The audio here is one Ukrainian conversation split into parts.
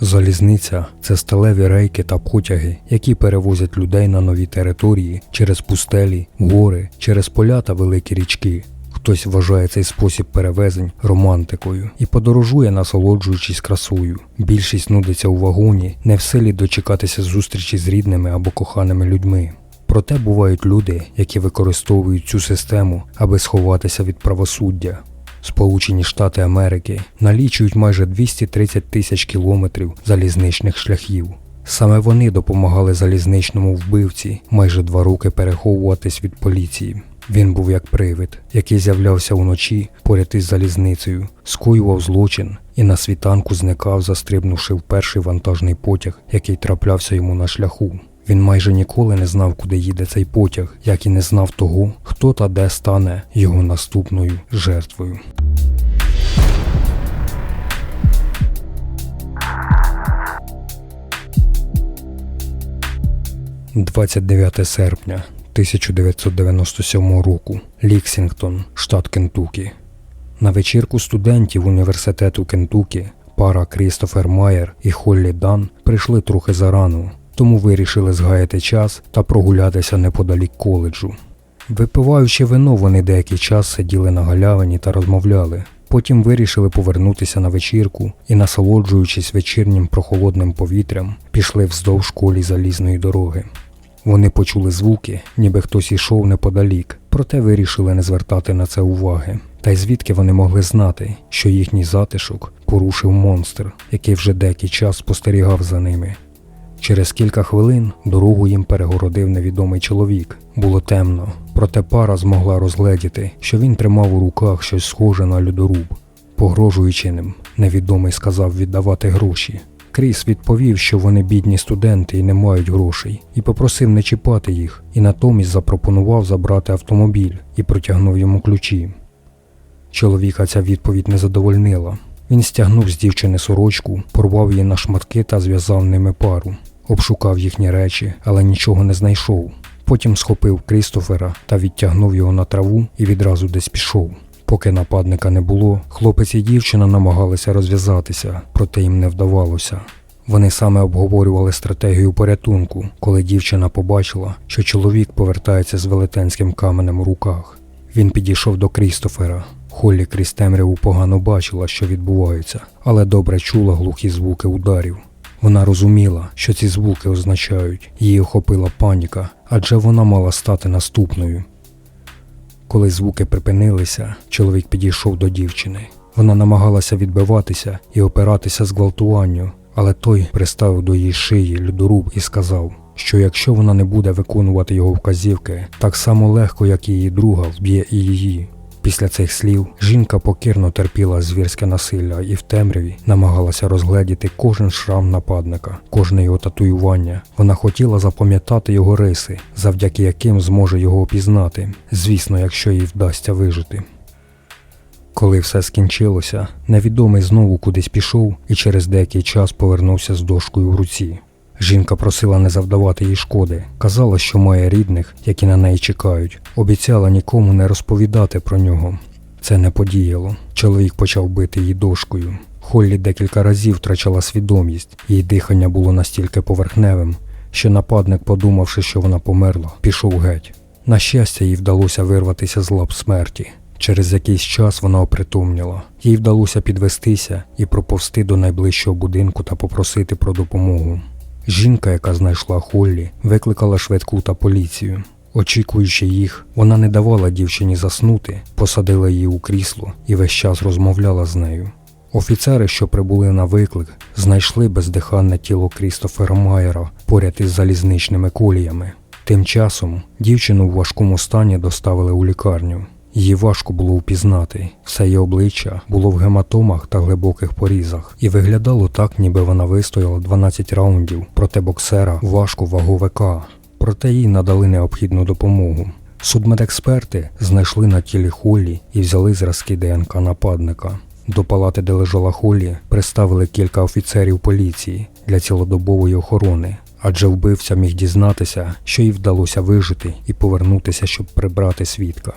Залізниця це сталеві рейки та потяги, які перевозять людей на нові території через пустелі, гори, через поля та великі річки. Хтось вважає цей спосіб перевезень романтикою і подорожує, насолоджуючись красою. Більшість нудиться у вагоні, не в силі дочекатися зустрічі з рідними або коханими людьми. Проте бувають люди, які використовують цю систему, аби сховатися від правосуддя. Сполучені Штати Америки налічують майже 230 тисяч кілометрів залізничних шляхів. Саме вони допомагали залізничному вбивці майже два роки переховуватись від поліції. Він був як привид, який з'являвся уночі поряд із залізницею, скоював злочин і на світанку зникав, застрибнувши в перший вантажний потяг, який траплявся йому на шляху. Він майже ніколи не знав, куди їде цей потяг, як і не знав того, хто та де стане його наступною жертвою. – 29 серпня 1997 року. Ліксінгтон, штат Кентукі. На вечірку студентів університету Кентукі пара Крістофер Майер і Холлі Дан прийшли трохи зарано, тому вирішили згаяти час та прогулятися неподалік коледжу. Випиваючи вино, вони деякий час сиділи на галявині та розмовляли. Потім вирішили повернутися на вечірку і, насолоджуючись вечірнім прохолодним повітрям, пішли вздовж колі залізної дороги. Вони почули звуки, ніби хтось ішов неподалік, проте вирішили не звертати на це уваги. Та й звідки вони могли знати, що їхній затишок порушив монстр, який вже деякий час спостерігав за ними. Через кілька хвилин дорогу їм перегородив невідомий чоловік. Було темно, проте пара змогла розгледіти, що він тримав у руках щось схоже на льодоруб. Погрожуючи ним, невідомий сказав віддавати гроші. Кріс відповів, що вони бідні студенти і не мають грошей, і попросив не чіпати їх, і натомість запропонував забрати автомобіль і протягнув йому ключі. Чоловіка ця відповідь не задовольнила. Він стягнув з дівчини сорочку, порвав її на шматки та зв'язав ними пару. Обшукав їхні речі, але нічого не знайшов. Потім схопив Крістофера та відтягнув його на траву і відразу десь пішов. Поки нападника не було, хлопець і дівчина намагалися розв'язатися, проте їм не вдавалося. Вони саме обговорювали стратегію порятунку, коли дівчина побачила, що чоловік повертається з велетенським каменем у руках. Він підійшов до Крістофера. Холлі крізь темряву погано бачила, що відбувається, але добре чула глухі звуки ударів. Вона розуміла, що ці звуки означають, її охопила паніка, адже вона мала стати наступною. Коли звуки припинилися, чоловік підійшов до дівчини. Вона намагалася відбиватися і опиратися зґвалтуванню, але той приставив до її шиї льодоруб і сказав, що якщо вона не буде виконувати його вказівки, так само легко, як її друга, вб'є і її. Після цих слів жінка покірно терпіла звірське насилля і в темряві намагалася розгледіти кожен шрам нападника, кожне його татуювання. Вона хотіла запам'ятати його риси, завдяки яким зможе його опізнати, звісно, якщо їй вдасться вижити. Коли все скінчилося, невідомий знову кудись пішов і через деякий час повернувся з дошкою в руці. Жінка просила не завдавати їй шкоди, казала, що має рідних, які на неї чекають, обіцяла нікому не розповідати про нього. Це не подіяло. Чоловік почав бити її дошкою. Холлі декілька разів втрачала свідомість, її дихання було настільки поверхневим, що нападник, подумавши, що вона померла, пішов геть. На щастя, їй вдалося вирватися з лап смерті. Через якийсь час вона опритомніла. Їй вдалося підвестися і проповсти до найближчого будинку та попросити про допомогу. Жінка, яка знайшла Холлі, викликала швидку та поліцію. Очікуючи їх, вона не давала дівчині заснути, посадила її у крісло і весь час розмовляла з нею. Офіцери, що прибули на виклик, знайшли бездиханне тіло Крістофера Майера поряд із залізничними коліями. Тим часом дівчину в важкому стані доставили у лікарню. Її важко було впізнати. Все її обличчя було в гематомах та глибоких порізах, і виглядало так, ніби вона вистояла 12 раундів проти боксера важко ваговика. Проте їй надали необхідну допомогу. Судмедексперти знайшли на тілі Холлі і взяли зразки ДНК нападника. До палати, де лежала Холлі, приставили кілька офіцерів поліції для цілодобової охорони, адже вбивця міг дізнатися, що їй вдалося вижити і повернутися, щоб прибрати свідка.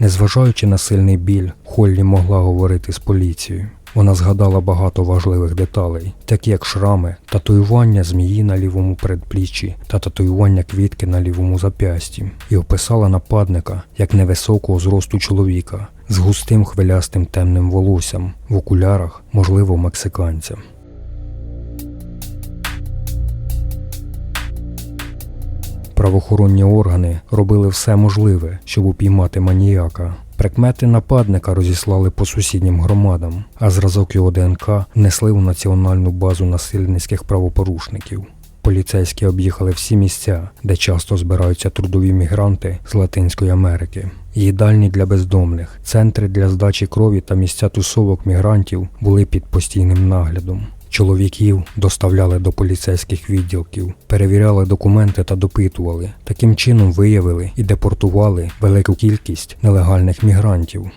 Незважаючи на сильний біль, Холлі могла говорити з поліцією. Вона згадала багато важливих деталей, такі як шрами, татуювання змії на лівому передпліччі та татуювання квітки на лівому зап'ясті, і описала нападника як невисокого зросту чоловіка з густим хвилястим темним волоссям в окулярах, можливо, мексиканця. Правоохоронні органи робили все можливе, щоб упіймати маніяка. Прикмети нападника розіслали по сусіднім громадам, а зразок його ДНК внесли у національну базу насильницьких правопорушників. Поліцейські об'їхали всі місця, де часто збираються трудові мігранти з Латинської Америки. Їдальні для бездомних, центри для здачі крові та місця тусовок мігрантів були під постійним наглядом. Чоловіків доставляли до поліцейських відділків, перевіряли документи та допитували. Таким чином виявили і депортували велику кількість нелегальних мігрантів.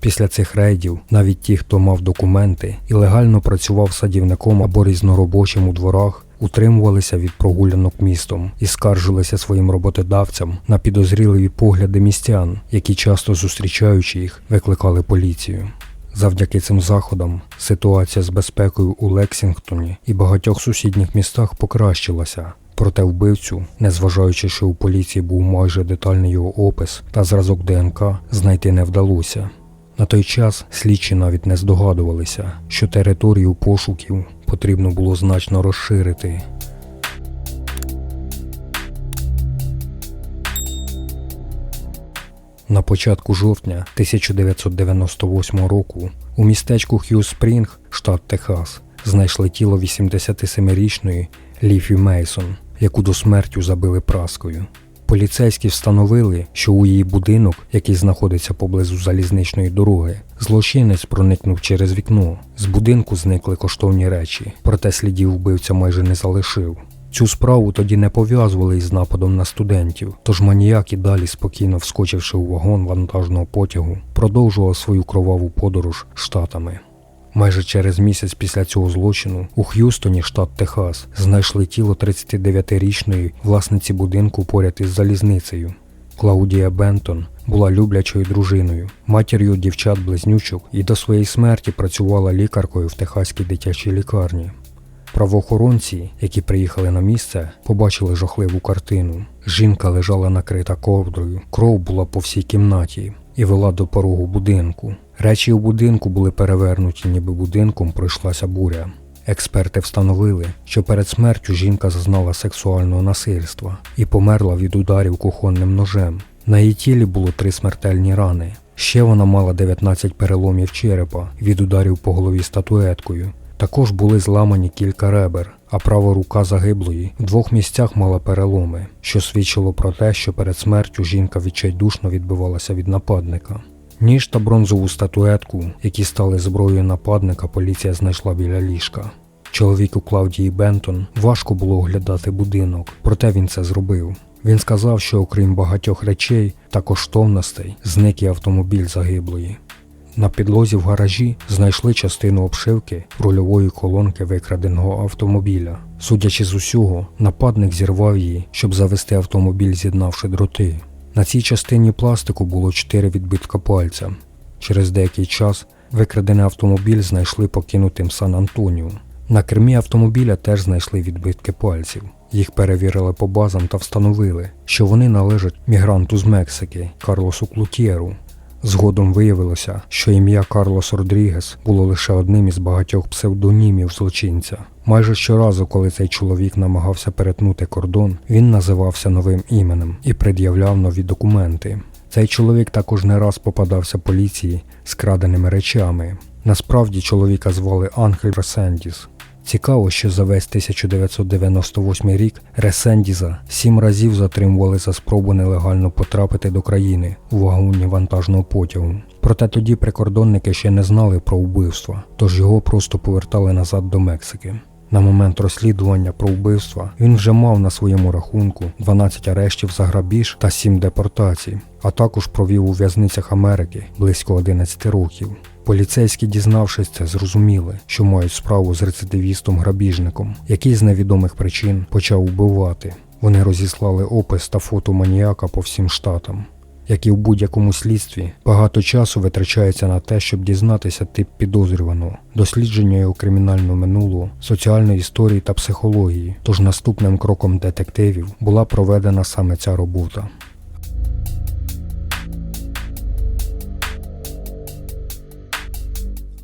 Після цих рейдів навіть ті, хто мав документи і легально працював садівником або різноробочим у дворах, утримувалися від прогулянок містом і скаржилися своїм роботодавцям на підозріливі погляди містян, які часто зустрічаючи їх, викликали поліцію. Завдяки цим заходам ситуація з безпекою у Лексінгтоні і багатьох сусідніх містах покращилася. Проте вбивцю, незважаючи, що у поліції був майже детальний його опис та зразок ДНК, знайти не вдалося. На той час слідчі навіть не здогадувалися, що територію пошуків потрібно було значно розширити. На початку жовтня 1998 року у містечку Хью Спрінг, штат Техас, знайшли тіло 87-річної Ліфі Мейсон, яку до смертю забили праскою. Поліцейські встановили, що у її будинок, який знаходиться поблизу залізничної дороги, злочинець проникнув через вікно. З будинку зникли коштовні речі, проте слідів вбивця майже не залишив. Цю справу тоді не пов'язували із нападом на студентів, тож маніяк і далі спокійно вскочивши у вагон вантажного потягу, продовжував свою кроваву подорож штатами. Майже через місяць після цього злочину у Х'юстоні, штат Техас, знайшли тіло 39-річної власниці будинку поряд із залізницею. Клаудія Бентон була люблячою дружиною, матір'ю дівчат-близнючок і до своєї смерті працювала лікаркою в техаській дитячій лікарні. Правоохоронці, які приїхали на місце, побачили жахливу картину. Жінка лежала накрита ковдрою, кров була по всій кімнаті і вела до порогу будинку. Речі у будинку були перевернуті, ніби будинком пройшлася буря. Експерти встановили, що перед смертю жінка зазнала сексуального насильства і померла від ударів кухонним ножем. На її тілі було три смертельні рани. Ще вона мала 19 переломів черепа від ударів по голові статуеткою. Також були зламані кілька ребер, а права рука загиблої в двох місцях мала переломи, що свідчило про те, що перед смертю жінка відчайдушно відбивалася від нападника. Ніж та бронзову статуетку, які стали зброєю нападника, поліція знайшла біля ліжка. Чоловіку Клавдії Бентон важко було оглядати будинок, проте він це зробив. Він сказав, що окрім багатьох речей та коштовностей, зник і автомобіль загиблої. На підлозі в гаражі знайшли частину обшивки рульової колонки викраденого автомобіля. Судячи з усього, нападник зірвав її, щоб завести автомобіль, з'єднавши дроти. На цій частині пластику було чотири відбитка пальця. Через деякий час викрадений автомобіль знайшли покинутим Сан-Антоніо. На кермі автомобіля теж знайшли відбитки пальців. Їх перевірили по базам та встановили, що вони належать мігранту з Мексики Карлосу Клутєру. Згодом виявилося, що ім'я Карлос Родрігес було лише одним із багатьох псевдонімів злочинця. Майже щоразу, коли цей чоловік намагався перетнути кордон, він називався новим іменем і пред'являв нові документи. Цей чоловік також не раз попадався поліції з краденими речами. Насправді чоловіка звали Ангель Ресендіс. Цікаво, що за весь 1998 рік Ресендіза сім разів затримували за спробу нелегально потрапити до країни у вагоні вантажного потягу. Проте тоді прикордонники ще не знали про вбивство, тож його просто повертали назад до Мексики. На момент розслідування про вбивства він вже мав на своєму рахунку 12 арештів за грабіж та 7 депортацій, а також провів у в'язницях Америки близько 11 років. Поліцейські, дізнавшись це, зрозуміли, що мають справу з рецидивістом-грабіжником, який з невідомих причин почав вбивати. Вони розіслали опис та фото маніяка по всім штатам. Як і в будь-якому слідстві, багато часу витрачається на те, щоб дізнатися тип підозрюваного, дослідження його кримінального минулого, соціальної історії та психології. Тож наступним кроком детективів була проведена саме ця робота.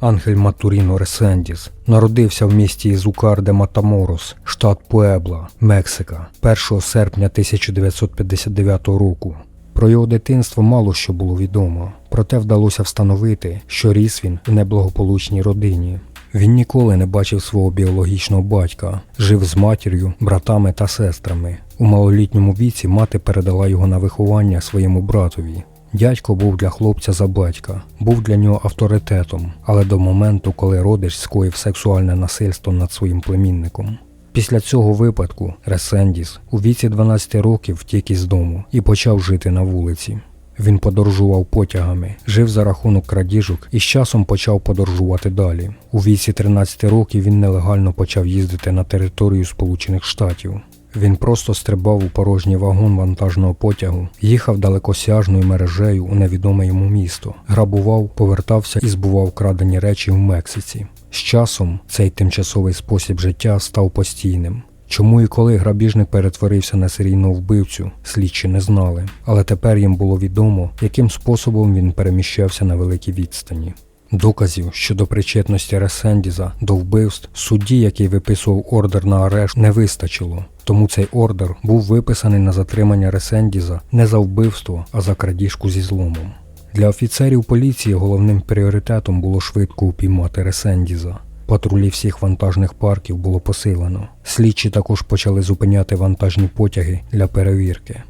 Ангель Матуріно Ресендіс народився в місті Ізукар де Матаморос, штат Пуебла, Мексика, 1 серпня 1959 року. Про його дитинство мало що було відомо, проте вдалося встановити, що ріс він в неблагополучній родині. Він ніколи не бачив свого біологічного батька, жив з матір'ю, братами та сестрами. У малолітньому віці мати передала його на виховання своєму братові. Дядько був для хлопця за батька, був для нього авторитетом, але до моменту, коли родич скоїв сексуальне насильство над своїм племінником. Після цього випадку Ресендіс у віці 12 років втік із дому і почав жити на вулиці. Він подорожував потягами, жив за рахунок крадіжок і з часом почав подорожувати далі. У віці 13 років він нелегально почав їздити на територію Сполучених Штатів. Він просто стрибав у порожній вагон вантажного потягу, їхав далекосяжною мережею у невідоме йому місто, грабував, повертався і збував крадені речі в Мексиці. З часом цей тимчасовий спосіб життя став постійним. Чому і коли грабіжник перетворився на серійного вбивцю, слідчі не знали, але тепер їм було відомо, яким способом він переміщався на великій відстані. Доказів щодо причетності Ресендіза до вбивств судді, який виписував ордер на арешт, не вистачило. Тому цей ордер був виписаний на затримання Ресендіза не за вбивство, а за крадіжку зі зломом. Для офіцерів поліції головним пріоритетом було швидко упіймати Ресендіза. Патрулі всіх вантажних парків було посилено. Слідчі також почали зупиняти вантажні потяги для перевірки.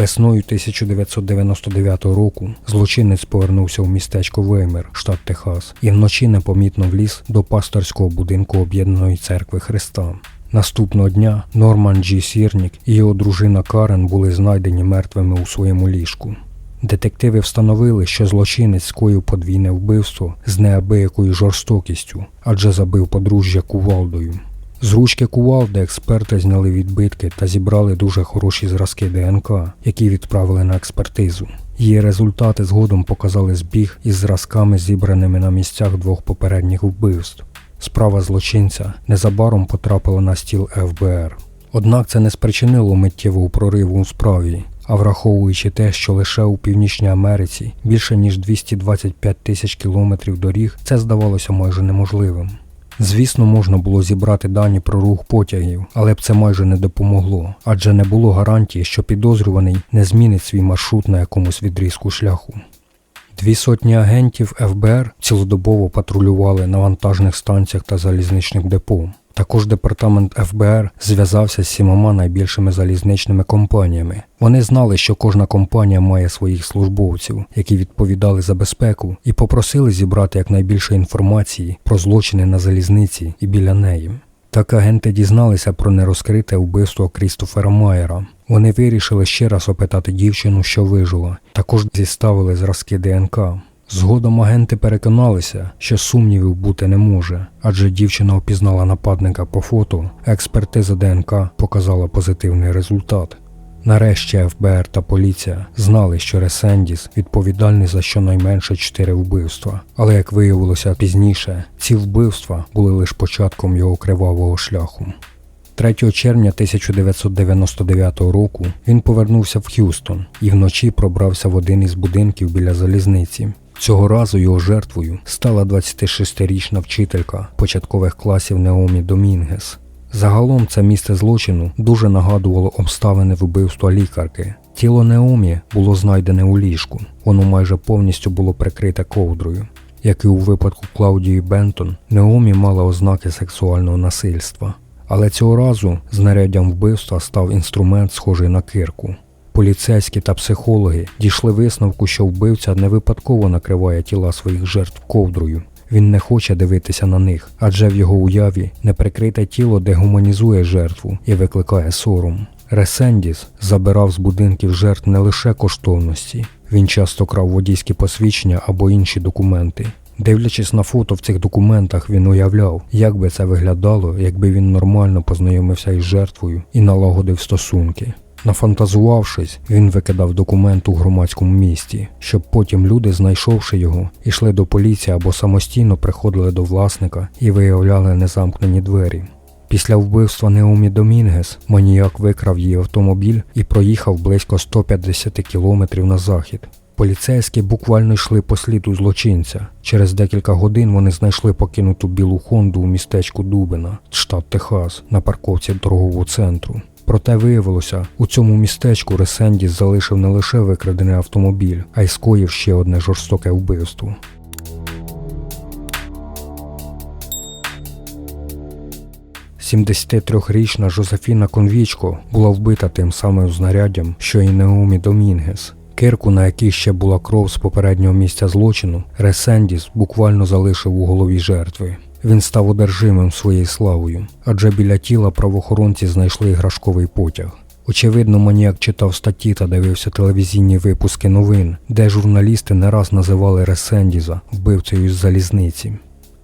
Весною 1999 року злочинець повернувся в містечко Веймер, штат Техас, і вночі непомітно вліз до пасторського будинку Об'єднаної церкви Христа. Наступного дня Норман Джі Сірнік і його дружина Карен були знайдені мертвими у своєму ліжку. Детективи встановили, що злочинець скоїв подвійне вбивство з неабиякою жорстокістю, адже забив подружжя кувалдою. З ручки кувалди експерти зняли відбитки та зібрали дуже хороші зразки ДНК, які відправили на експертизу. Її результати згодом показали збіг із зразками, зібраними на місцях двох попередніх вбивств. Справа злочинця незабаром потрапила на стіл ФБР. Однак це не спричинило миттєвого прориву у справі, а враховуючи те, що лише у Північній Америці більше ніж 225 тисяч кілометрів доріг, це здавалося майже неможливим. Звісно, можна було зібрати дані про рух потягів, але б це майже не допомогло, адже не було гарантії, що підозрюваний не змінить свій маршрут на якомусь відрізку шляху. Дві сотні агентів ФБР цілодобово патрулювали на вантажних станціях та залізничних депо. Також департамент ФБР зв'язався з сімома найбільшими залізничними компаніями. Вони знали, що кожна компанія має своїх службовців, які відповідали за безпеку, і попросили зібрати якнайбільше інформації про злочини на залізниці і біля неї. Так агенти дізналися про нерозкрите вбивство Крістофера Майера. Вони вирішили ще раз опитати дівчину, що вижила. Також зіставили зразки ДНК. Згодом агенти переконалися, що сумнівів бути не може, адже дівчина опізнала нападника по фото, експертиза ДНК показала позитивний результат. Нарешті ФБР та поліція знали, що Ресендіс відповідальний за щонайменше чотири вбивства, але як виявилося пізніше, ці вбивства були лише початком його кривавого шляху. 3 червня 1999 року він повернувся в Х'юстон і вночі пробрався в один із будинків біля залізниці. Цього разу його жертвою стала 26-річна вчителька початкових класів Неомі Домінгес. Загалом це місце злочину дуже нагадувало обставини вбивства лікарки. Тіло Неомі було знайдене у ліжку, воно майже повністю було прикрите ковдрою. Як і у випадку Клаудії Бентон, Неомі мала ознаки сексуального насильства. Але цього разу знаряддям вбивства став інструмент, схожий на кирку. Поліцейські та психологи дійшли висновку, що вбивця не випадково накриває тіла своїх жертв ковдрою. Він не хоче дивитися на них, адже в його уяві неприкрите тіло дегуманізує жертву і викликає сором. Ресендіс забирав з будинків жертв не лише коштовності, він часто крав водійські посвідчення або інші документи. Дивлячись на фото в цих документах, він уявляв, як би це виглядало, якби він нормально познайомився із жертвою і налагодив стосунки. Нафантазувавшись, він викидав документ у громадському місті, щоб потім люди, знайшовши його, йшли до поліції або самостійно приходили до власника і виявляли незамкнені двері. Після вбивства Неомі Домінгес маніяк викрав її автомобіль і проїхав близько 150 кілометрів на захід. Поліцейські буквально йшли по сліду злочинця. Через декілька годин вони знайшли покинуту білу Хонду у містечку Дубина, штат Техас, на парковці торгового центру. Проте виявилося, у цьому містечку Ресендіс залишив не лише викрадений автомобіль, а й скоїв ще одне жорстоке вбивство. – 73-річна Жозефіна Конвічко була вбита тим самим знаряддям, що й Неомі Домінгес. Кирку, на якій ще була кров з попереднього місця злочину, Ресендіс буквально залишив у голові жертви. Він став одержимим своєю славою, адже біля тіла правоохоронці знайшли іграшковий потяг. Очевидно, маніяк читав статті та дивився телевізійні випуски новин, де журналісти не раз називали Ресендіза вбивцею з залізниці.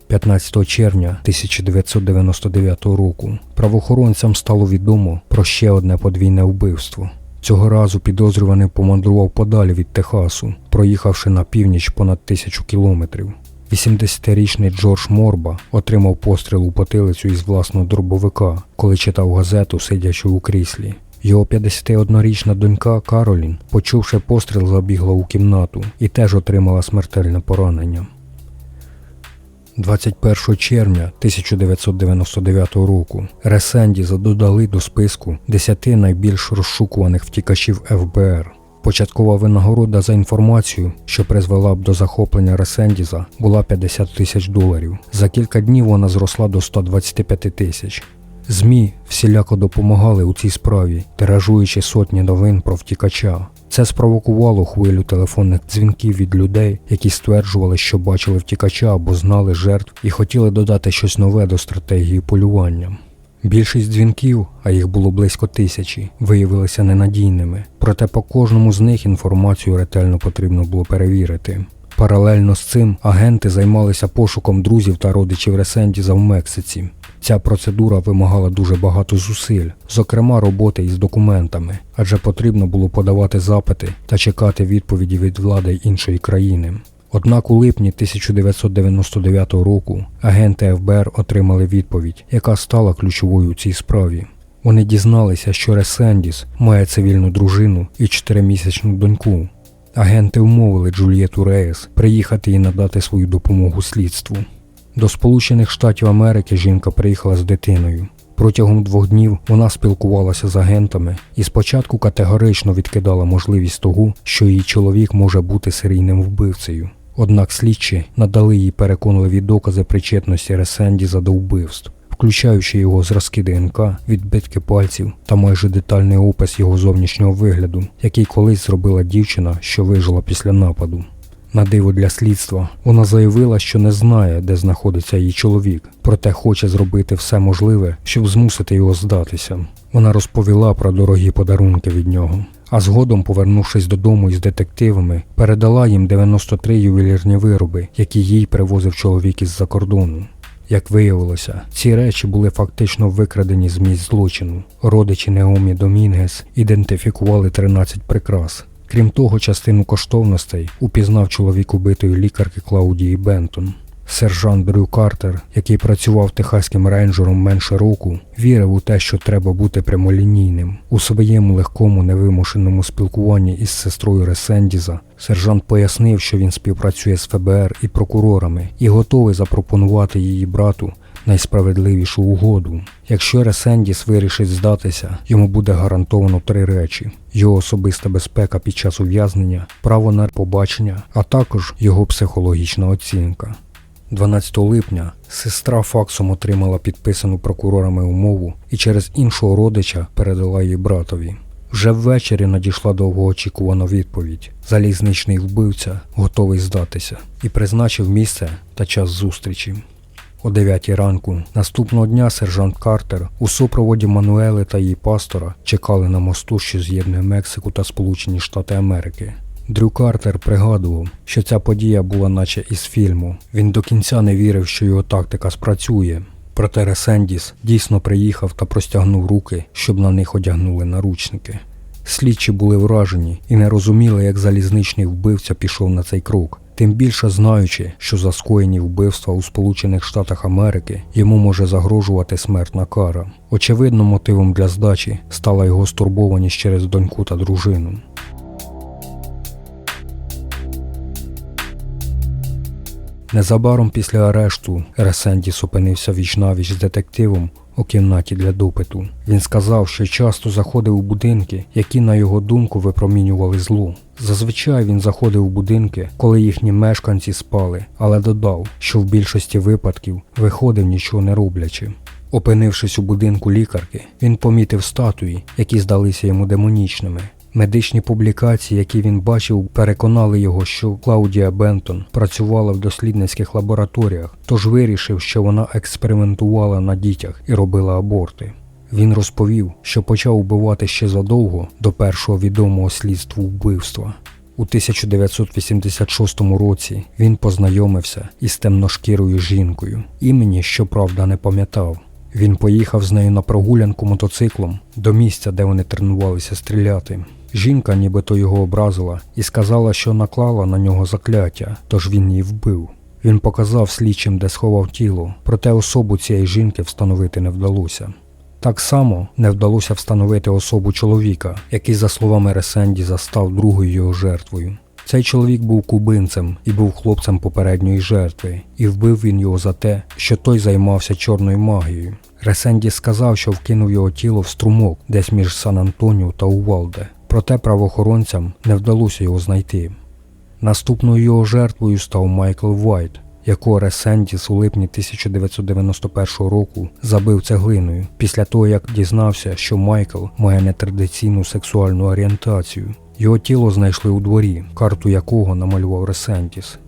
15 червня 1999 року правоохоронцям стало відомо про ще одне подвійне вбивство. Цього разу підозрюваний помандрував подалі від Техасу, проїхавши на північ понад тисячу кілометрів. 80-річний Джордж Морба отримав постріл у потилицю із власного дробовика, коли читав газету, сидячи у кріслі. Його 51-річна донька Каролін, почувши постріл, забігла у кімнату і теж отримала смертельне поранення. 21 червня 1999 року Ресендіза додали до списку 10 найбільш розшукуваних втікачів ФБР. Початкова винагорода за інформацію, що призвела б до захоплення Ресендіза, була 50 тисяч доларів. За кілька днів вона зросла до 125 тисяч. ЗМІ всіляко допомагали у цій справі, тиражуючи сотні новин про втікача. Це спровокувало хвилю телефонних дзвінків від людей, які стверджували, що бачили втікача або знали жертв і хотіли додати щось нове до стратегії полювання. Більшість дзвінків, а їх було близько тисячі, виявилися ненадійними, проте по кожному з них інформацію ретельно потрібно було перевірити. Паралельно з цим агенти займалися пошуком друзів та родичів Ресендіза в Мексиці. Ця процедура вимагала дуже багато зусиль, зокрема роботи із документами, адже потрібно було подавати запити та чекати відповіді від влади іншої країни. Однак у липні 1999 року агенти ФБР отримали відповідь, яка стала ключовою у цій справі. Вони дізналися, що Ресендіс має цивільну дружину і чотиримісячну доньку. Агенти вмовили Джульєту Реєс приїхати і надати свою допомогу слідству. До Сполучених Штатів Америки жінка приїхала з дитиною. Протягом двох днів вона спілкувалася з агентами і спочатку категорично відкидала можливість того, що її чоловік може бути серійним вбивцею. Однак слідчі надали їй переконливі докази причетності Ресендіза до вбивств, включаючи його зразки ДНК, відбитки пальців та майже детальний опис його зовнішнього вигляду, який колись зробила дівчина, що вижила після нападу. На диво для слідства, вона заявила, що не знає, де знаходиться її чоловік, проте хоче зробити все можливе, щоб змусити його здатися. Вона розповіла про дорогі подарунки від нього. А згодом, повернувшись додому із детективами, передала їм 93 ювелірні вироби, які їй привозив чоловік із-за кордону. Як виявилося, ці речі були фактично викрадені з місць злочину. Родичі Неомі Домінгес ідентифікували 13 прикрас. Крім того, частину коштовностей упізнав чоловік убитої лікарки Клаудії Бентон. Сержант Дрю Картер, який працював техаським рейнджером менше року, вірив у те, що треба бути прямолінійним. У своєму легкому невимушеному спілкуванні із сестрою Ресендіза сержант пояснив, що він співпрацює з ФБР і прокурорами і готовий запропонувати її брату найсправедливішу угоду. Якщо Ресендіс вирішить здатися, йому буде гарантовано три речі: його особиста безпека під час ув'язнення, право на побачення, а також його психологічна оцінка. 12 липня сестра факсом отримала підписану прокурорами умову і через іншого родича передала її братові. Вже ввечері надійшла довгоочікувана відповідь. Залізничний вбивця готовий здатися і призначив місце та час зустрічі. О 9 ранку наступного дня сержант Картер у супроводі Мануели та її пастора чекали на мосту, що з'єднує Мексику та Сполучені Штати Америки. Дрю Картер пригадував, що ця подія була наче із фільму. Він до кінця не вірив, що його тактика спрацює. Проте Ресендіс дійсно приїхав та простягнув руки, щоб на них одягнули наручники. Слідчі були вражені і не розуміли, як залізничний вбивця пішов на цей крок. Тим більше знаючи, що за скоєні вбивства у Сполучених Штатах Америки йому може загрожувати смертна кара. Очевидно, мотивом для здачі стала його стурбованість через доньку та дружину. Незабаром після арешту Ресендіс опинився віч-навіч з детективом у кімнаті для допиту. Він сказав, що часто заходив у будинки, які, на його думку, випромінювали зло. Зазвичай він заходив у будинки, коли їхні мешканці спали, але додав, що в більшості випадків виходив нічого не роблячи. Опинившись у будинку лікарки, він помітив статуї, які здалися йому демонічними. Медичні публікації, які він бачив, переконали його, що Клаудія Бентон працювала в дослідницьких лабораторіях, тож вирішив, що вона експериментувала на дітях і робила аборти. Він розповів, що почав вбивати ще задовго до першого відомого слідству вбивства. У 1986 році він познайомився із темношкірою жінкою, імені, щоправда, не пам'ятав. Він поїхав з нею на прогулянку мотоциклом до місця, де вони тренувалися стріляти. Жінка нібито його образила і сказала, що наклала на нього закляття, тож він її вбив. Він показав слідчим, де сховав тіло, проте особу цієї жінки встановити не вдалося. Так само не вдалося встановити особу чоловіка, який, за словами Ресендіза, став другою його жертвою. Цей чоловік був кубинцем і був хлопцем попередньої жертви, і вбив він його за те, що той займався чорною магією. Ресенді сказав, що вкинув його тіло в струмок десь між Сан Антоніо та Увалде, проте правоохоронцям не вдалося його знайти. Наступною його жертвою став Майкл Вайт, якого Ресендіс у липні 1991 року забив цеглиною після того, як дізнався, що Майкл має нетрадиційну сексуальну орієнтацію. Його тіло знайшли у дворі, карту якого намалював Ресендіс.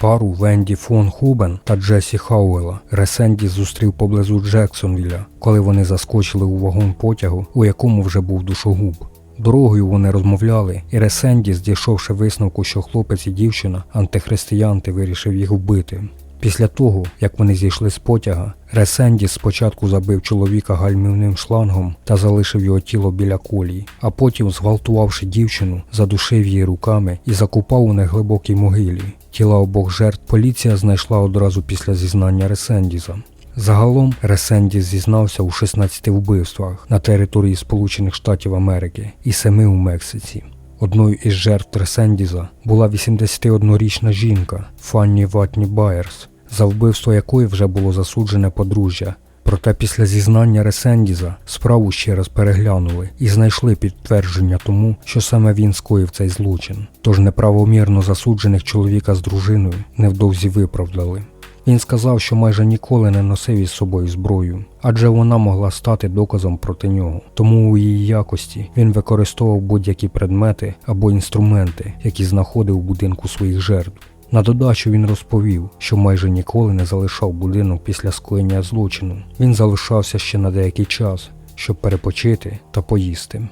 Пару Венді фон Хубен та Джесі Хауела Ресендіс зустрів поблизу Джексонвіля, коли вони заскочили у вагон потягу, у якому вже був душогуб. Дорогою вони розмовляли, і Ресендіс, дійшовши висновку, що хлопець і дівчина антихристиянти вирішив їх вбити. Після того, як вони зійшли з потяга, Ресендіс спочатку забив чоловіка гальмівним шлангом та залишив його тіло біля колії, а потім, зґвалтувавши дівчину, задушив її руками і закупав у неглибокій могилі. Тіла обох жертв поліція знайшла одразу після зізнання Ресендіза. Загалом Ресендіс зізнався у 16 вбивствах на території Сполучених Штатів Америки і 7 у Мексиці. Одною із жертв Ресендіза була 81-річна жінка Фанні Ватні Байерс, за вбивство якої вже було засуджене подружжя. Проте після зізнання Ресендіза справу ще раз переглянули і знайшли підтвердження тому, що саме він скоїв цей злочин. Тож неправомірно засуджених чоловіка з дружиною невдовзі виправдали. Він сказав, що майже ніколи не носив із собою зброю, адже вона могла стати доказом проти нього. Тому у її якості він використовував будь-які предмети або інструменти, які знаходив у будинку своїх жертв. На додачу він розповів, що майже ніколи не залишав будинок після скоєння злочину. Він залишався ще на деякий час, щоб перепочити та поїсти.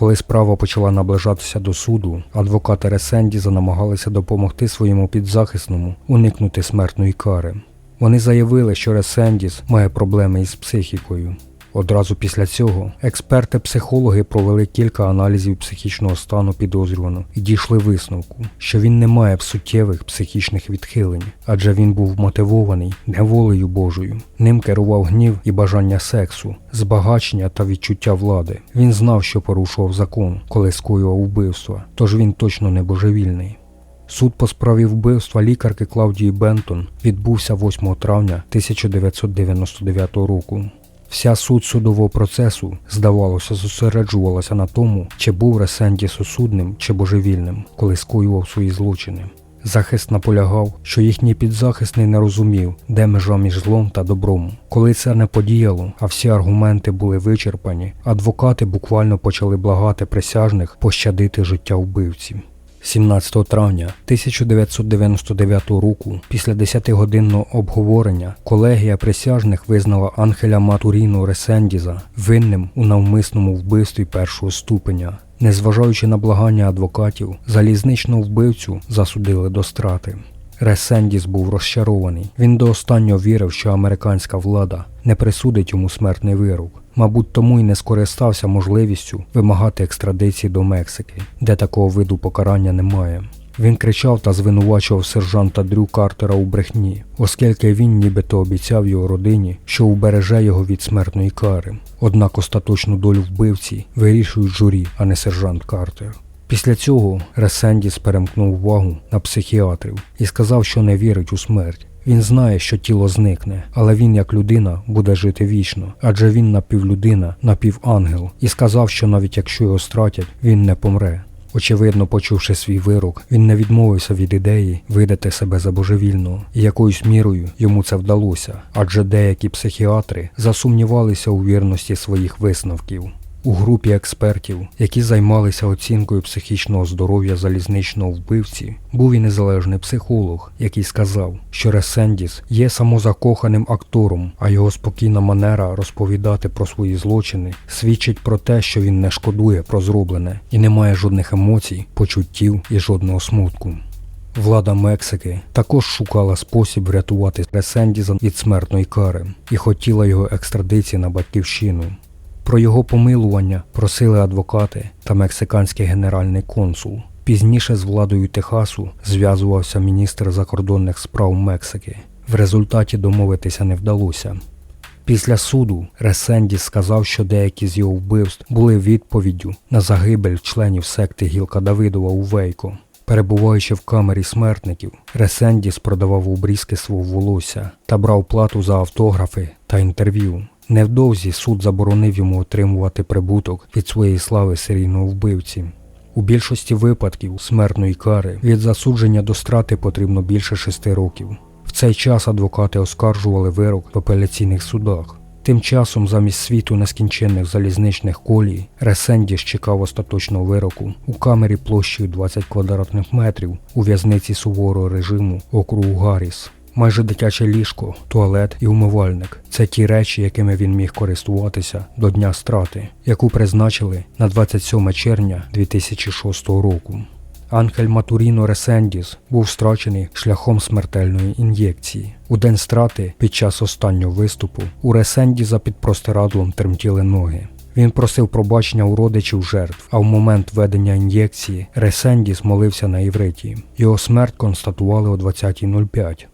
Коли справа почала наближатися до суду, адвокати Ресендіза намагалися допомогти своєму підзахисному уникнути смертної кари. Вони заявили, що Ресендіс має проблеми із психікою. Одразу після цього експерти-психологи провели кілька аналізів психічного стану підозрюваного і дійшли висновку, що він не має суттєвих психічних відхилень, адже він був мотивований неволею Божою. Ним керував гнів і бажання сексу, збагачення та відчуття влади. Він знав, що порушував закон, коли скоював вбивства, тож він точно не божевільний. Суд по справі вбивства лікарки Клаудії Бентон відбувся 8 травня 1999 року. Вся суть судового процесу, здавалося, зосереджувалася на тому, чи був Ресендіс осудним чи божевільним, коли скоював свої злочини. Захист наполягав, що їхній підзахисний не розумів, де межа між злом та добром. Коли це не подіяло, а всі аргументи були вичерпані, адвокати буквально почали благати присяжних пощадити життя вбивці. 17 травня 1999 року, після 10-годинного обговорення, колегія присяжних визнала Анхеля Матуріно Ресендіза винним у навмисному вбивстві першого ступеня. Незважаючи на благання адвокатів, залізничного вбивцю засудили до страти. Ресендіс був розчарований. Він до останнього вірив, що американська влада не присудить йому смертний вирок. Мабуть, тому й не скористався можливістю вимагати екстрадиції до Мексики, де такого виду покарання немає. Він кричав та звинувачував сержанта Дрю Картера у брехні, оскільки він нібито обіцяв його родині, що убереже його від смертної кари. Однак остаточну долю вбивці вирішують журі, а не сержант Картер. Після цього Ресендіс перемкнув увагу на психіатрів і сказав, що не вірить у смерть. Він знає, що тіло зникне, але він, як людина, буде жити вічно, адже він напівлюдина, напівангел, і сказав, що навіть якщо його стратять, він не помре. Очевидно, почувши свій вирок, він не відмовився від ідеї видати себе за божевільного, і якоюсь мірою йому це вдалося, адже деякі психіатри засумнівалися у вірності своїх висновків. У групі експертів, які займалися оцінкою психічного здоров'я залізничного вбивці, був і незалежний психолог, який сказав, що Ресендіс є самозакоханим актором, а його спокійна манера розповідати про свої злочини свідчить про те, що він не шкодує про зроблене і не має жодних емоцій, почуттів і жодного смутку. Влада Мексики також шукала спосіб врятувати Ресендіза від смертної кари і хотіла його екстрадиції на батьківщину. Про його помилування просили адвокати та мексиканський генеральний консул. Пізніше з владою Техасу зв'язувався міністр закордонних справ Мексики. В результаті домовитися не вдалося. Після суду Ресендіс сказав, що деякі з його вбивств були відповіддю на загибель членів секти Гілка Давидова у Вейко. Перебуваючи в камері смертників, Ресендіс продавав обрізки свого волосся та брав плату за автографи та інтерв'ю. Невдовзі суд заборонив йому отримувати прибуток від своєї слави серійного вбивці. У більшості випадків смертної кари від засудження до страти потрібно більше шести років. В цей час адвокати оскаржували вирок в апеляційних судах. Тим часом замість світу нескінченних залізничних колій Ресендіс чекав остаточного вироку у камері площею 20 квадратних метрів у в'язниці суворого режиму округу Гарріс. Майже дитяче ліжко, туалет і умивальник це ті речі, якими він міг користуватися до дня страти, яку призначили на 27 червня 2006 року. Анхель Матуріно Ресендіс був страчений шляхом смертельної ін'єкції. У день страти під час останнього виступу у Ресендіза під простирадлом тремтіли ноги. Він просив пробачення у родичів жертв, а в момент введення ін'єкції Ресендіс молився на івриті. Його смерть констатували о 20.05.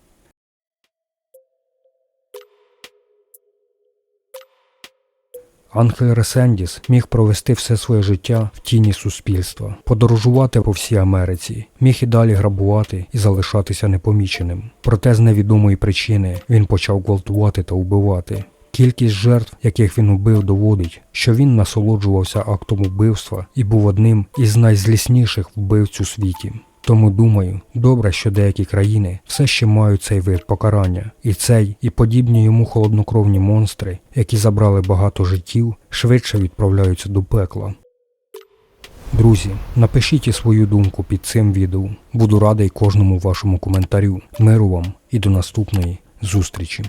Анхель Ресендіс міг провести все своє життя в тіні суспільства, подорожувати по всій Америці, міг і далі грабувати і залишатися непоміченим. Проте з невідомої причини він почав гвалтувати та вбивати. Кількість жертв, яких він убив, доводить, що він насолоджувався актом убивства і був одним із найзлісніших вбивць у світі. Тому думаю, добре, що деякі країни все ще мають цей вид покарання, і цей, і подібні йому холоднокровні монстри, які забрали багато життів, швидше відправляються до пекла. Друзі, напишіть свою думку під цим відео. Буду радий кожному вашому коментарю. Миру вам і до наступної зустрічі.